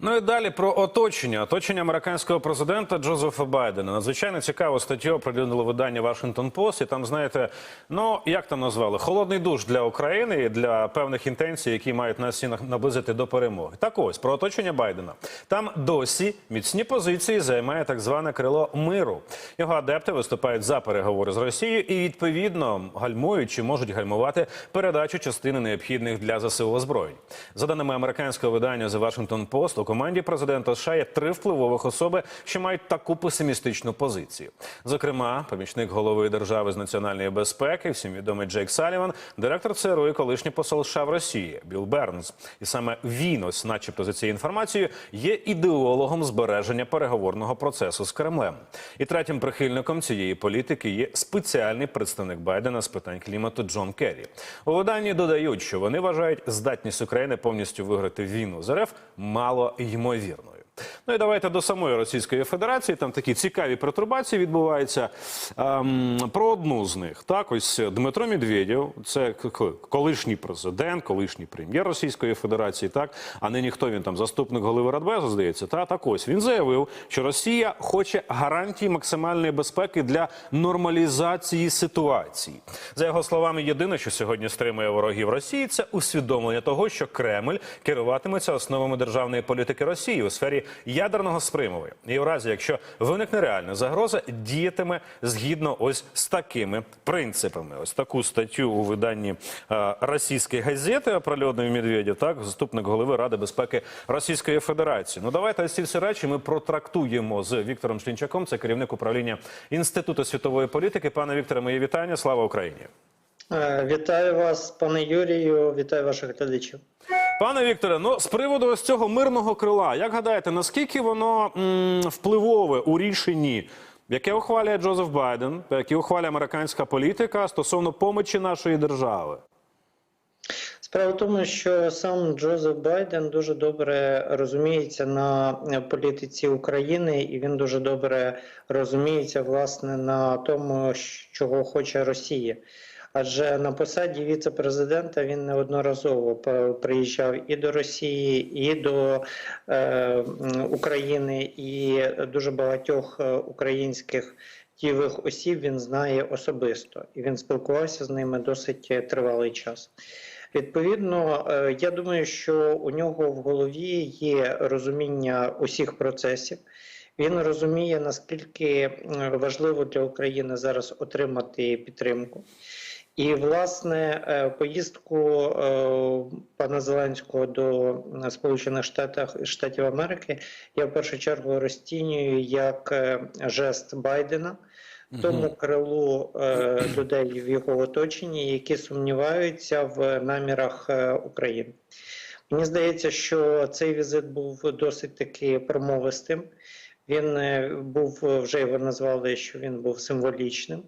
Ну і далі про оточення. Оточення американського президента Джозефа Байдена. Надзвичайно цікаву статтю оприлюднило видання Washington Post. І там, знаєте, ну як там назвали? Холодний душ для України і для певних інтенцій, які мають нас наблизити до перемоги. Так ось про оточення Байдена. Там досі міцні позиції займає так зване крило миру. Його адепти виступають за переговори з Росією і відповідно гальмують чи можуть гальмувати передачу частини необхідних для ЗСУ озброєнь. За даними американського видання The Washington Post, команді президента США є три впливових особи, що мають таку песимістичну позицію. Зокрема, помічник голови держави з національної безпеки, всім відомий Джейк Саліван, директор ЦРУ і колишній посол США в Росії Білл Бернс. І саме він, ось, начебто, за цією інформацією, є ідеологом збереження переговорного процесу з Кремлем. І третім прихильником цієї політики є спеціальний представник Байдена з питань клімату Джон Керрі. У виданні додають, що вони вважають здатність України повністю виграти війну з РФ мало ймовірною. Ну і давайте до самої Російської Федерації. Там такі цікаві пертурбації відбуваються. Ем, про одну з них так, ось Дмитро Медведєв, це колишній президент, колишній прем'єр Російської Федерації, так а нині хто він там заступник голови Радбезу, здається, та так ось він заявив, що Росія хоче гарантії максимальної безпеки для нормалізації ситуації. За його словами, єдине, що сьогодні стримує ворогів Росії, це усвідомлення того, що Кремль керуватиметься основами державної політики Росії у сфері ядерного спрямову. І у разі, якщо виникне реальна загроза, діятиме згідно ось з такими принципами. Ось таку статтю у виданні е, російської газети оприлюднив Медведєв, так заступник голови Ради безпеки Російської Федерації. Ну давайте ось ці всі речі ми протрактуємо з Віктором Шлінчаком. Це керівник управління інституту світової політики. Пане Вікторе, мої вітання. Слава Україні. Е, Вітаю вас, пане Юрію, вітаю ваших глядачів. Пане Вікторе, ну з приводу ось цього мирного крила, як гадаєте, наскільки воно впливове у рішенні, яке ухвалює Джозеф Байден, яке ухвалює американська політика стосовно помочі нашої держави? Справа в тому, що сам Джозеф Байден дуже добре розуміється на політиці України, і він дуже добре розуміється власне на тому, чого хоче Росія. Адже на посаді віце-президента він неодноразово приїжджав і до Росії, і до е, України, і дуже багатьох е, українських дієвих осіб він знає особисто, і він спілкувався з ними досить тривалий час. Відповідно, е, я думаю, що у нього в голові є розуміння усіх процесів. Він розуміє, наскільки важливо для України зараз отримати підтримку. І, власне, е, поїздку е, пана Зеленського до Сполучених Штатів, Штатів Америки я в першу чергу розцінюю як е, жест Байдена тому крилу е, людей в його оточенні, які сумніваються в намірах е, України. Мені здається, що цей візит був досить таки промовистим. Він е, був вже його назвали, що він був символічним.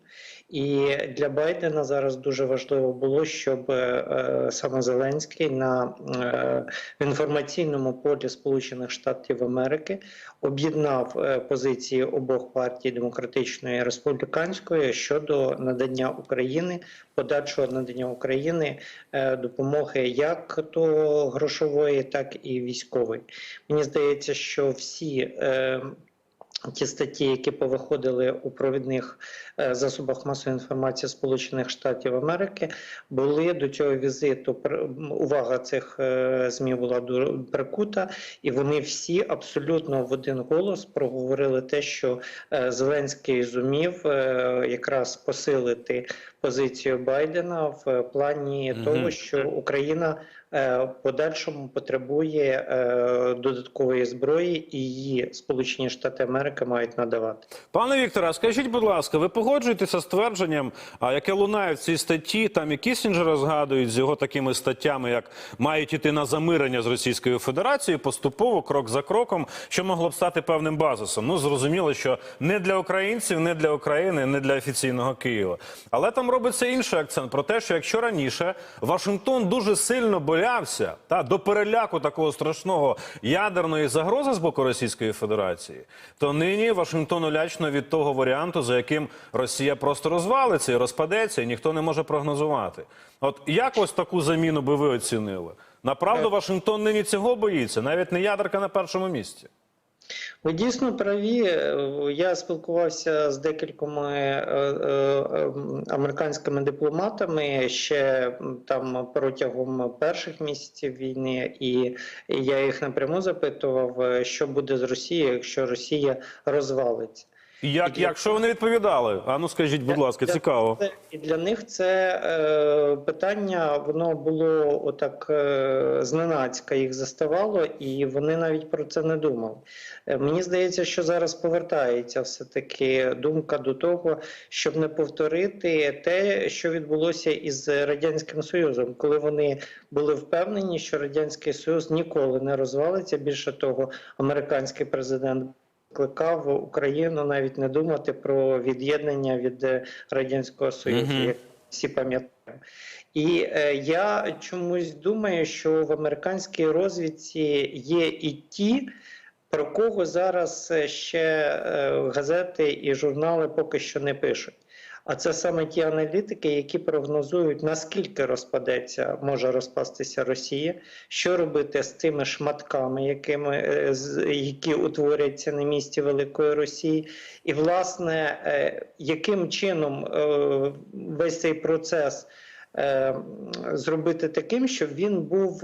І для Байдена зараз дуже важливо було, щоб е, саме Зеленський на е, інформаційному полі Сполучених Штатів Америки об'єднав е, позиції обох партій демократичної і республіканської щодо надання України, подальшого надання України е, допомоги як то грошової, так і військової. Мені здається, що всі. Ті статті, які повиходили у провідних е, засобах масової інформації Сполучених Штатів Америки, були до цього візиту. Увага цих е, змі була прикута, і вони всі абсолютно в один голос проговорили те, що е, Зеленський зумів якраз посилити позицію Байдена в плані Мгм. того, що Україна подальшому потребує додаткової зброї, і її Сполучені Штати Америки мають надавати. Пане Вікторе, скажіть, будь ласка, ви погоджуєтеся з твердженням, а, яке лунає в цій статті, там і Кісінджера згадують з його такими статтями, як мають іти на замирення з Російською Федерацією поступово, крок за кроком, що могло б стати певним базисом. Ну зрозуміло, що не для українців, не для України, не для офіційного Києва. Але там робиться інший акцент про те, що якщо раніше Вашингтон дуже сильно боявся та до переляку такого страшного ядерної загрози з боку Російської Федерації, то нині Вашингтону лячно від того варіанту, за яким Росія просто розвалиться і розпадеться, і ніхто не може прогнозувати. От як ось таку заміну би ви оцінили? Направду Вашингтон нині цього боїться, навіть не ядерка на першому місці. Ви дійсно праві. Я спілкувався з декількома е, е, е, американськими дипломатами ще там протягом перших місяців війни, і я їх напряму запитував, що буде з Росією, якщо Росія розвалиться. І Як, як що вони відповідали? А ну скажіть, будь ласка, Для- цікаво. це- І для них це е, питання воно було отак е, зненацька їх заставало, і вони навіть про це не думали. Е, мені здається, що зараз повертається все-таки думка до того, щоб не повторити те, що відбулося із Радянським Союзом, коли вони були впевнені, що Радянський Союз ніколи не розвалиться. Більше того, американський президент кликав Україну навіть не думати про від'єднання від е, радянського союзу, як всі пам'ятаємо. І е, я чомусь думаю, що в американській розвідці є і ті, про кого зараз е, ще е, газети і журнали поки що не пишуть. А це саме ті аналітики, які прогнозують, наскільки розпадеться, може розпастися Росія, що робити з тими шматками, якими, е, які утворяться на місці Великої Росії, і, власне, е, яким чином е, весь цей процес зробити таким, щоб він був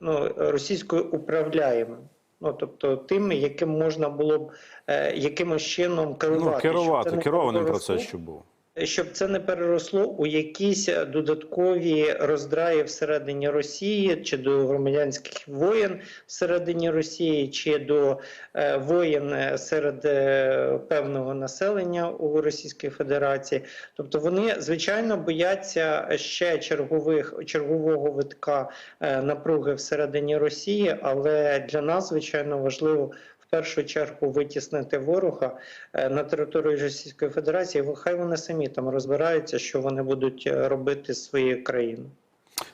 ну, російською управляємим. Ну, тобто тим, яким можна було б е, якимось чином керувати. Ну, керувати, керованим керований процес, що був. Щоб це не переросло у якісь додаткові роздраї всередині Росії, чи до громадянських воєн всередині Росії, чи до е, воєн е, серед е, певного населення у Російській Федерації. Тобто вони звичайно бояться ще чергових чергового витка е, напруги всередині Росії, але для нас звичайно важливо. Першу чергу витіснити ворога е, на території Російської Федерації, хай вони самі там розбираються, що вони будуть е, робити з своєю країною.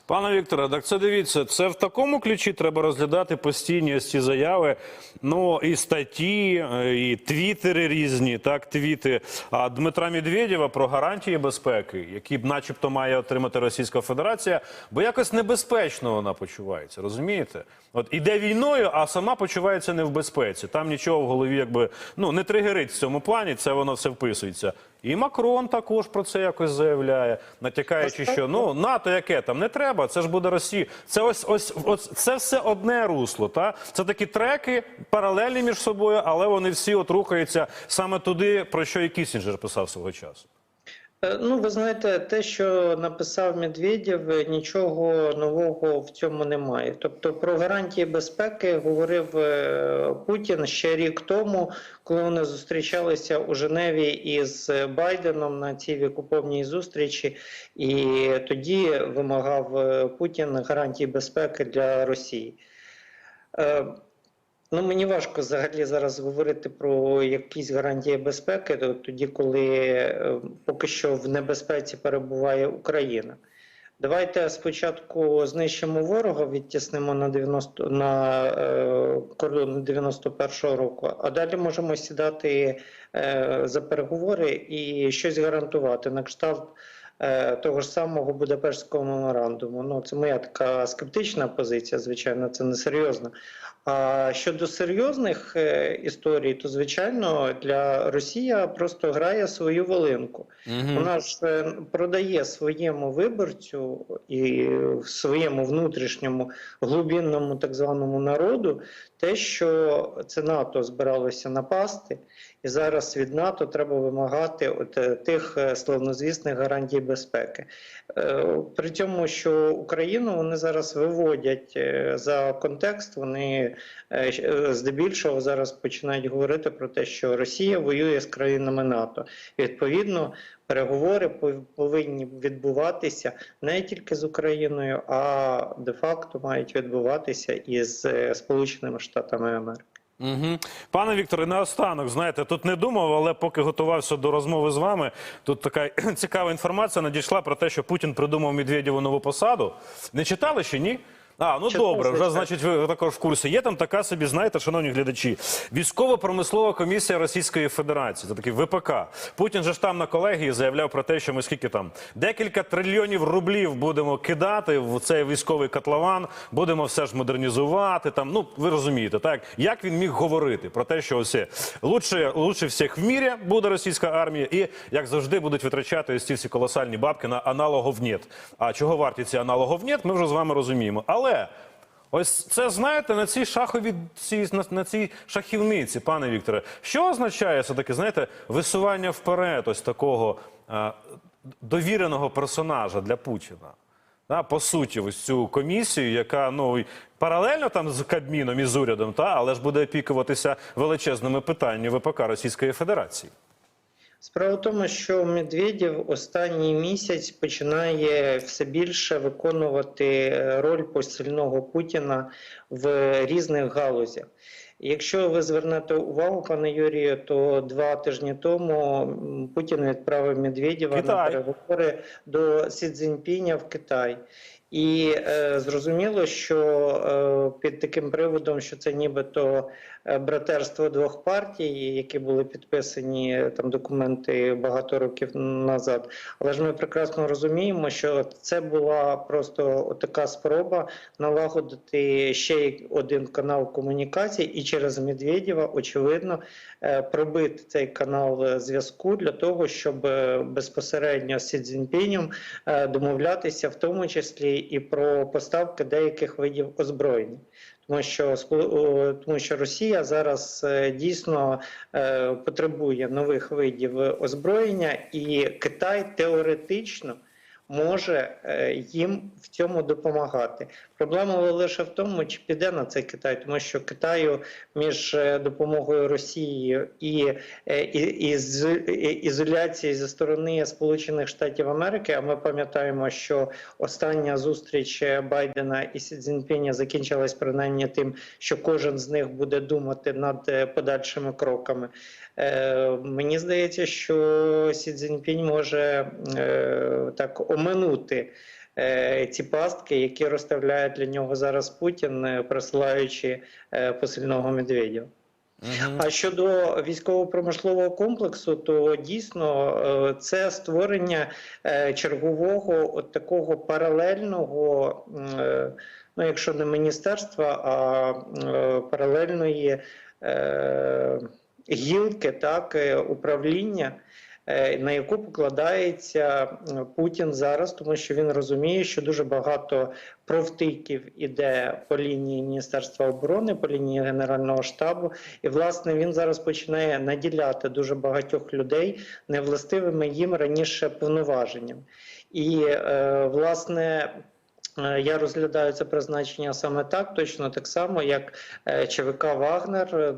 Пане Вікторе, так це дивіться, це в такому ключі треба розглядати постійні ці заяви. Ну і статті, е, і твіттери різні, так, твіти а Дмитра Медведєва про гарантії безпеки, які б, начебто, має отримати Російська Федерація, бо якось небезпечно вона почувається. Розумієте? От іде війною, а сама почувається не в безпеці. Там нічого в голові, якби ну не тригерить в цьому плані. Це воно все вписується. І Макрон також про це якось заявляє, натякаючи, що ну НАТО яке там не треба, це ж буде Росія. Це ось ось ось це все одне русло. Та це такі треки паралельні між собою, але вони всі от рухаються саме туди, про що і Кісінджер писав свого часу. Е, Ну, ви знаєте, те, що написав Медведєв, е, нічого нового в цьому немає. Тобто про гарантії безпеки говорив е, Путін ще рік тому, коли вони зустрічалися у Женеві із Байденом на цій вікуповній зустрічі, і тоді вимагав Путін гарантії безпеки для Росії. Ну, мені важко взагалі зараз говорити про якісь гарантії безпеки, тоді, коли е, поки що в небезпеці перебуває Україна. Давайте спочатку знищимо ворога, відтіснимо на 90 на е, кордон 91-го року, а далі можемо сідати е, за переговори і щось гарантувати на кшталт того ж самого Будапештського меморандуму. Ну це моя така скептична позиція, звичайно, це не серйозно. А щодо серйозних е, історій, то звичайно для Росія просто грає свою волинку. Вона ж е, продає своєму виборцю і своєму внутрішньому глибинному так званому народу те, що це НАТО збиралося напасти, і зараз від НАТО треба вимагати от е, тих е, славнозвісних гарантій безпеки. Е, При цьому, що Україну вони зараз виводять за контекст, вони здебільшого зараз починають говорити про те, що Росія воює з країнами НАТО. Відповідно, переговори пов- повинні відбуватися не тільки з Україною, а де-факто мають відбуватися із е, Сполученими Штатами Америки. Угу. Пане Вікторе, наостанок, знаєте, тут не думав, але поки готувався до розмови з вами, тут така цікава інформація надійшла про те, що Путін придумав Медведєву нову посаду. Не читали ще ні? А, ну Чи добре, вже значить, ви також в курсі. Є там така собі, знаєте, шановні глядачі, військово-промислова комісія Російської Федерації, це такий ВПК. Путін же ж там на колегії заявляв про те, що ми скільки там декілька трильйонів рублів будемо кидати в цей військовий котлован, будемо все ж модернізувати. Там, ну ви розумієте, так як він міг говорити про те, що ось лучше, лучше всіх в мірі буде російська армія, і як завжди будуть витрачати ось ці всі колосальні бабки на аналогов нет. А чого варті ці аналогов нет, ми вже з вами розуміємо. Але ось це знаєте на цій шаховій цій, на, цій шахівниці, пане Вікторе, що означає все таки, знаєте, висування вперед ось такого а, довіреного персонажа для Путіна? Та, по суті, ось цю комісію, яка ну паралельно там з Кабміном і з урядом, та але ж буде опікуватися величезними питаннями ВПК Російської Федерації. Справа в тому, що Медведєв останній місяць починає все більше виконувати е, роль посильного Путіна в різних галузях. Якщо ви звернете увагу, пане Юрію, то два тижні тому Путін відправив Медведєва на переговори до Сі Цзіньпіня в Китай. І е, зрозуміло, що е, під таким приводом, що це нібито е, братерство двох партій, які були підписані е, там документи багато років назад. Але ж ми прекрасно розуміємо, що це була просто така спроба налагодити ще один канал комунікації, і через Медведєва, очевидно, е, пробити цей канал е, зв'язку для того, щоб безпосередньо з Сі Цзіньпінем е, домовлятися, в тому числі і про поставки деяких видів озброєння. Тому що тому що Росія зараз е, дійсно е, потребує нових видів озброєння, і Китай теоретично може е, їм в цьому допомагати. Проблема лише в тому, чи піде на це Китай, тому що Китаю між е, допомогою Росії і, е, і, і, ізоляцією зі сторони Сполучених Штатів Америки. А ми пам'ятаємо, що остання зустріч Байдена і Сі Цзіньпіня закінчилась принаймні тим, що кожен з них буде думати над подальшими кроками. Мені здається, що Сі Цзіньпінь може е, так оминути е, ці пастки, які розставляє для нього зараз Путін, е, присилаючи е, посильного Медведєва. А щодо військово-промислового комплексу, то дійсно це створення чергового от такого паралельного, ну якщо не міністерства, а паралельної гілки, так управління. Е, На яку покладається Путін зараз, тому що він розуміє, що дуже багато провтиків іде по лінії Міністерства оборони, по лінії Генерального штабу, і власне він зараз починає наділяти дуже багатьох людей невластивими їм раніше повноваженням. І е, власне. Е, Я розглядаю це призначення саме так, точно так само, як е, ЧВК Вагнер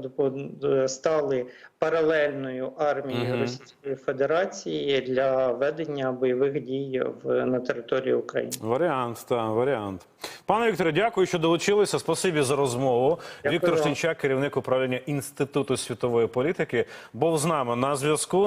е, стали паралельною армією Мгм. Російської Федерації для ведення бойових дій в на території України. Варіант, так, варіант. Пане Вікторе, дякую, що долучилися. Спасибі за розмову. Дякую Віктор. Штінчак, керівник управління Інституту світової політики, був з нами на зв'язку.